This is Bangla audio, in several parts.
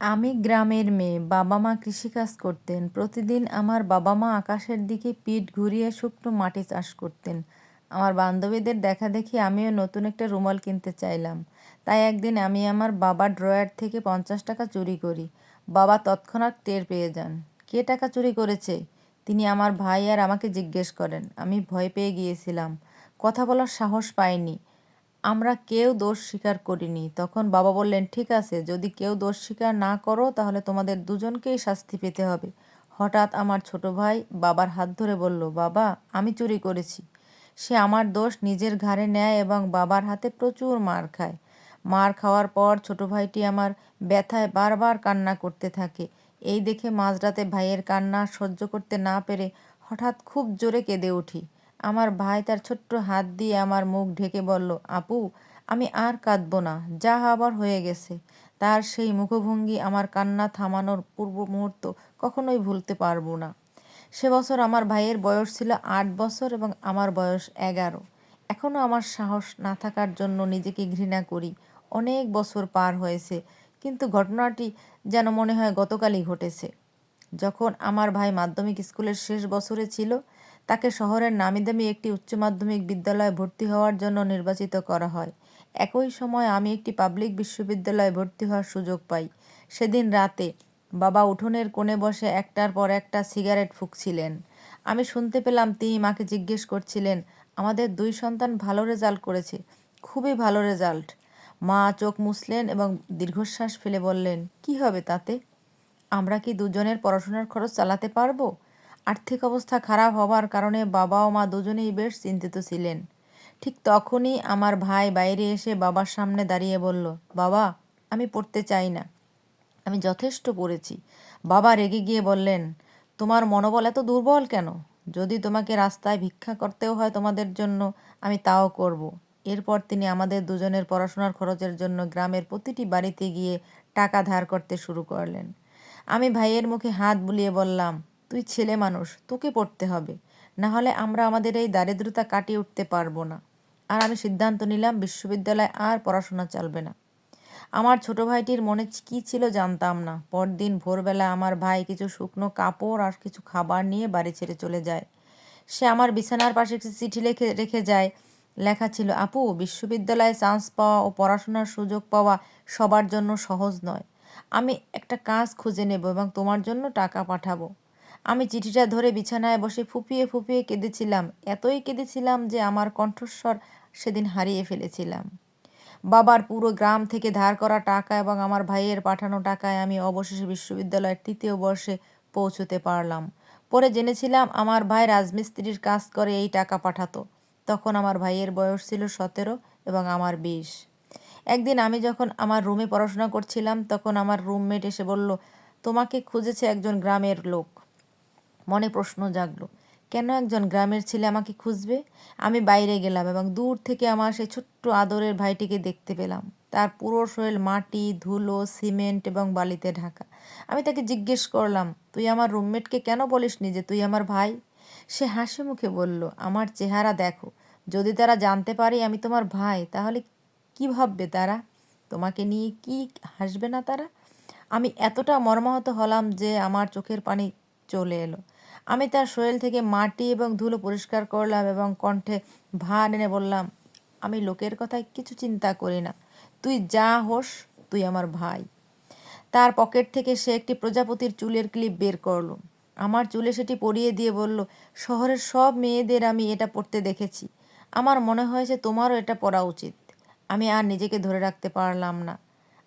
আমি গ্রামের মেয়ে বাবা মা কৃষিকাজ করতেন। প্রতিদিন আমার বাবা মা আকাশের দিকে পিঠ ঘুরিয়ে শুকনো মাটি চাষ করতেন। আমার বান্ধবীদের দেখা দেখি আমিও নতুন একটা রুমাল কিনতে চাইলাম। তাই একদিন আমি আমার বাবার ড্রয়ার থেকে পঞ্চাশ টাকা চুরি করি। বাবা তৎক্ষণাৎ টের পেয়ে যান। কে টাকা চুরি করেছে? তিনি আমার ভাই আর আমাকে জিজ্ঞেস করেন। আমি ভয় পেয়ে গিয়েছিলাম। কথা বলার সাহস পাইনি। আমরা কেউ দোষ স্বীকার করিনি। তখন বাবা বললেন, ঠিক আছে, যদি কেউ দোষ স্বীকার না করো, তাহলে তোমাদের দুজনকেই শাস্তি পেতে হবে। হঠাৎ আমার ছোট ভাই বাবার হাত ধরে বলল, বাবা, আমি চুরি করেছি। সে আমার দোষ নিজের ঘাড়ে নেয় এবং বাবার হাতে প্রচুর মার খায়। মার খাওয়ার পর ছোট ভাইটি আমার ব্যথায় বারবার কান্না করতে থাকে। এই দেখে মাঝরাতে ভাইয়ের কান্না সহ্য করতে না পেরে হঠাৎ খুব জোরে কেঁদে উঠি। আমার ভাই তার ছোট্ট হাত দিয়ে আমার মুখ ঢেকে বলল, আপু, আমি আর কাঁদব না, যা আবার হয়ে গেছে। তার সেই মুখভঙ্গি আমার কান্না থামানোর পূর্ব মুহূর্ত কখনোই ভুলতে পারব না। সে বছর আমার ভাইয়ের বয়স ছিল আট বছর এবং আমার বয়স এগারো। এখনও আমার সাহস না থাকার জন্য নিজেকে ঘৃণা করি। অনেক বছর পার হয়েছে, কিন্তু ঘটনাটি যেন মনে হয় গতকালই ঘটেছে। যখন আমার ভাই মাধ্যমিক স্কুলের শেষ বছরে ছিল তাকে শহরের নামিদামি একটি উচ্চ মাধ্যমিক বিদ্যালয়ে ভর্তি হওয়ার জন্য নির্বাচিত করা হয়। একই সময় আমি একটি পাবলিক বিশ্ববিদ্যালয়ে ভর্তি হওয়ার সুযোগ পাই। সেদিন রাতে বাবা উঠোনের কোণে বসে একটার পর একটা সিগারেট ফুঁকছিলেন। আমি শুনতে পেলাম তিনি মাকে জিজ্ঞেস করছিলেন, আমাদের দুই সন্তান ভালো রেজাল্ট করেছে, খুবই ভালো রেজাল্ট। মা চোখ মুছলেন এবং দীর্ঘশ্বাস ফেলে বললেন, কি হবে তাতে? আমরা কি দুজনের পড়াশোনার খরচ চালাতে পারব? আর্থিক অবস্থা খারাপ হওয়ার কারণে বাবা ও মা দুজনেই বেশ চিন্তিত ছিলেন। ঠিক তখনই আমার ভাই বাইরে এসে বাবার সামনে দাঁড়িয়ে বলল, বাবা, আমি পড়তে চাই না। আমি যথেষ্ট পড়েছি। বাবা রেগে গিয়ে বললেন, তোমার মনোবল এত দুর্বল কেন? যদি তোমাকে রাস্তায় ভিক্ষা করতেও হয় তোমাদের জন্য, আমি তাও করব। এরপর তিনি আমাদের দুজনের পড়াশোনার খরচের জন্য গ্রামের প্রতিটি বাড়িতে গিয়ে টাকা ধার করতে শুরু করলেন। আমি ভাইয়ের মুখে হাত বুলিয়ে বললাম তুই ছেলে মানুষ, তোকে পড়তে হবে। না হলে আমরা আমাদের এই দারিদ্রতা কাটিয়ে উঠতে পারব না। আর আমি সিদ্ধান্ত নিলাম, বিশ্ববিদ্যালয়ে আর পড়াশোনা চলবে না। আমার ছোট ভাইটির মনে কী ছিল জানতাম না। পরদিন ভোরবেলা আমার ভাই কিছু শুকনো কাপড় আর কিছু খাবার নিয়ে বাড়ি ছেড়ে চলে যায়। সে আমার বিছানার পাশে একটি চিঠি লেখে, রেখে যায়। লেখা ছিল, আপু, বিশ্ববিদ্যালয়ে চান্স পাওয়া ও পড়াশোনার সুযোগ পাওয়া সবার জন্য সহজ নয়। আমি একটা কাজ খুঁজে নেব এবং তোমার জন্য টাকা পাঠাবো। আমি চিঠিটা ধরে বিছানায় বসে ফুপিয়ে ফুপিয়ে কেঁদেছিলাম। এতই কেঁদেছিলাম যে আমার কণ্ঠস্বর সেদিন হারিয়ে ফেলেছিলাম। বাবার পুরো গ্রাম থেকে ধার করা টাকা এবং আমার ভাইয়ের পাঠানো টাকায় আমি অবশেষে বিশ্ববিদ্যালয়ের তৃতীয় বর্ষে পৌঁছতে পারলাম। পরে জেনেছিলাম আমার ভাই রাজমিস্ত্রির কাজ করে এই টাকা পাঠাতো। তখন আমার ভাইয়ের বয়স ছিল সতেরো এবং আমার বিশ। একদিন আমি যখন আমার রুমে পড়াশোনা করছিলাম, তখন আমার রুমমেট এসে বলল, তোমাকে খুঁজেছে একজন গ্রামের লোক। মনে প্রশ্ন জাগলো, কেন একজন গ্রামের ছেলে আমাকে খুঁজবে? আমি বাইরে গেলাম এবং দূর থেকে আমার সেই ছোট্ট আদরের ভাইটিকে দেখতে পেলাম। তার পুরো শরীর মাটি, ধুলো, সিমেন্ট এবং বালিতে ঢাকা। আমি তাকে জিজ্ঞেস করলাম, তুই আমার রুমমেটকে কেন বলিসনি যে তুই আমার ভাই? সে হাসি মুখে বলল, আমার চেহারা দেখো, যদি তারা জানতে পারে আমি তোমার ভাই, তাহলে কি ভাববে তারা? তোমাকে নিয়ে কি হাসবে না তারা? আমি এতটা মর্মাহত হলাম যে আমার চোখের পানি চলে এলো। আমি তার শরীর থেকে মাটি এবং ধুলো পরিষ্কার করলাম এবং কণ্ঠে ভার এনে বললাম, আমি লোকের কথায় কিছু চিন্তা করি না। তুই যা হোস, তুই আমার ভাই। তার পকেট থেকে সে একটি প্রজাপতির চুলের ক্লিপ বের করল। আমার চুলে সেটি পরিয়ে দিয়ে বলল, শহরের সব মেয়েদের আমি এটা পড়তে দেখেছি। আমার মনে হয়েছে তোমারও এটা পড়া উচিত। আমি আর নিজেকে ধরে রাখতে পারলাম না।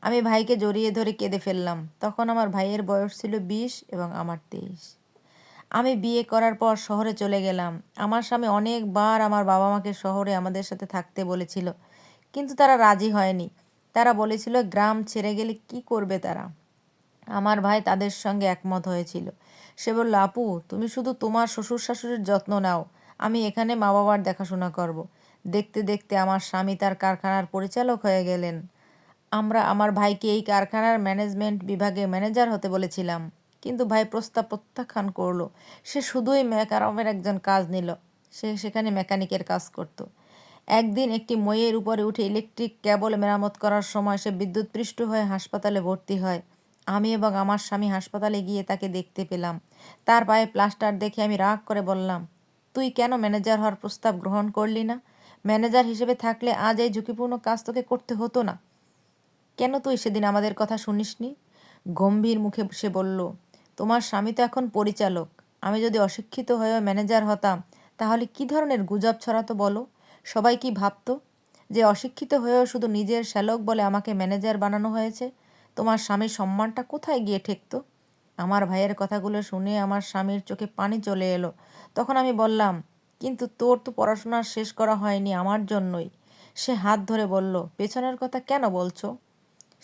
আমি ভাইকে জড়িয়ে ধরে কেঁদে ফেললাম। তখন আমার ভাইয়ের বয়স ছিল বিশ এবং আমার তেইশ। আমি বিয়ে করার পর শহরে চলে গেলাম। আমার স্বামী অনেকবার আমার বাবা মাকে শহরে আমাদের সাথে থাকতে বলেছিল, কিন্তু তারা রাজি হয়নি। তারা বলেছিল, গ্রাম ছেড়ে গেলে কি করবে তারা? আমার ভাই তাদের সঙ্গে একমত হয়েছিল। সে বলল, আপু, তুমি শুধু তোমার শ্বশুর শাশুড়ির যত্ন নাও। আমি এখানে মা বাবার দেখাশোনা করব। দেখতে দেখতে আমার স্বামী তার কারখানার পরিচালক হয়ে গেলেন। আমরা আমার ভাইকে এই কারখানার ম্যানেজমেন্ট বিভাগে ম্যানেজার হতে বলেছিলাম। কিন্তু ভাই প্রস্তাব প্রত্যাখ্যান করল। সে শুধুই মেকারমের একজন কাজ নিল। সে সেখানে মেকানিকের কাজ করত। একদিন একটি মইয়ের উপরে উঠে ইলেকট্রিক কেবল মেরামত করার সময় সে বিদ্যুৎপৃষ্ট হয়ে হাসপাতালে ভর্তি হয়। আমি এবং আমার স্বামী হাসপাতালে গিয়ে তাকে দেখতে পেলাম। তার পায়ে প্লাস্টার দেখে আমি রাগ করে বললাম, তুই কেন ম্যানেজার হওয়ার প্রস্তাব গ্রহণ করলি না? ম্যানেজার হিসেবে থাকলে আজ এই ঝুঁকিপূর্ণ কাজ তোকে করতে হতো না। কেন তুই সেদিন আমাদের কথা শুনিসনি? গম্ভীর মুখে সে বলল তোমার স্বামী তো এখন পরিচালক। আমি যদি অশিক্ষিত হয়েও ম্যানেজার হতাম, তাহলে কি ধরনের গুজব ছড়াতো বলো? সবাই কি ভাবতো যে অশিক্ষিত হয়েও শুধু নিজের শ্যালক বলে আমাকে ম্যানেজার বানানো হয়েছে? তোমার স্বামীর সম্মানটা কোথায় গিয়ে ঠেকতো? আমার ভাইয়ের কথাগুলো শুনে আমার স্বামীর চোখে পানি চলে এলো। তখন আমি বললাম, কিন্তু তোর তো পড়াশোনা শেষ করা হয়নি আমার জন্যই। সে হাত ধরে বলল, পেছনের কথা কেন বলছো?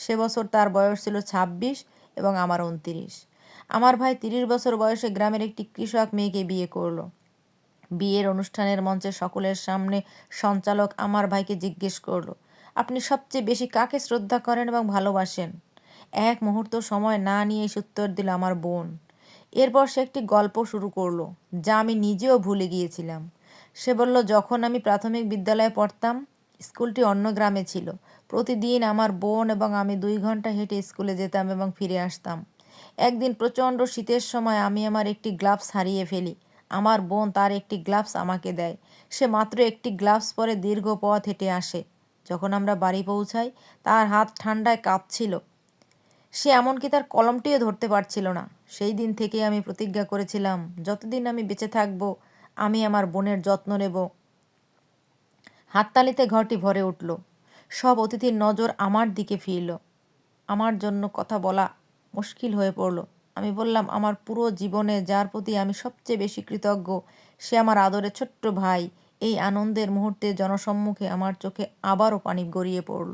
সে বছর তার বয়স ছিল ছাব্বিশ এবং আমার উনতিরিশ আমার ভাই তিরিশ বছর বয়সে গ্রামের একটি কৃষক মেয়েকে বিয়ে করল। বিয়ের অনুষ্ঠানের মঞ্চে সকলের সামনে সঞ্চালক আমার ভাইকে জিজ্ঞেস করল, আপনি সবচেয়ে বেশি কাকে শ্রদ্ধা করেন এবং ভালোবাসেন? এক মুহূর্ত সময় না নিয়ে উত্তর দিল আমার বোন। এরপর সে একটি গল্প শুরু করল, যা আমি নিজেও ভুলে গিয়েছিলাম। সে বলল, যখন আমি প্রাথমিক বিদ্যালয়ে পড়তাম, স্কুলটি অন্য গ্রামে ছিল। প্রতিদিন আমার বোন এবং আমি দুই ঘণ্টা হেঁটে স্কুলে যেতাম এবং ফিরে আসতাম। একদিন প্রচণ্ড শীতের সময় আমি আমার একটি গ্লাভস হারিয়ে ফেলি। আমার বোন তার একটি গ্লাভস আমাকে দেয়। সে মাত্র একটি গ্লাভস পরে দীর্ঘ পথ হেঁটে আসে। যখন আমরা বাড়ি পৌঁছাই, তার হাত ঠান্ডায় কাঁপছিল। সে এমনকি তার কলমটিও ধরতে পারছিল না। সেই দিন থেকে আমি প্রতিজ্ঞা করেছিলাম, যতদিন আমি বেঁচে থাকব, আমি আমার বোনের যত্ন নেব। হাততালিতে ঘরটি ভরে উঠল। সব অতিথির নজর আমার দিকে ফিরল। আমার জন্য কথা বলা মুশকিল হয়ে পড়ল। আমি বললাম, আমার পুরো জীবনে যার প্রতি আমি সবচেয়ে বেশি কৃতজ্ঞ, সে আমার আদরের ছোট্ট ভাই। এই আনন্দের মুহূর্তে জনসম্মুখে আমার চোখে আবারও পানি গড়িয়ে পড়ল।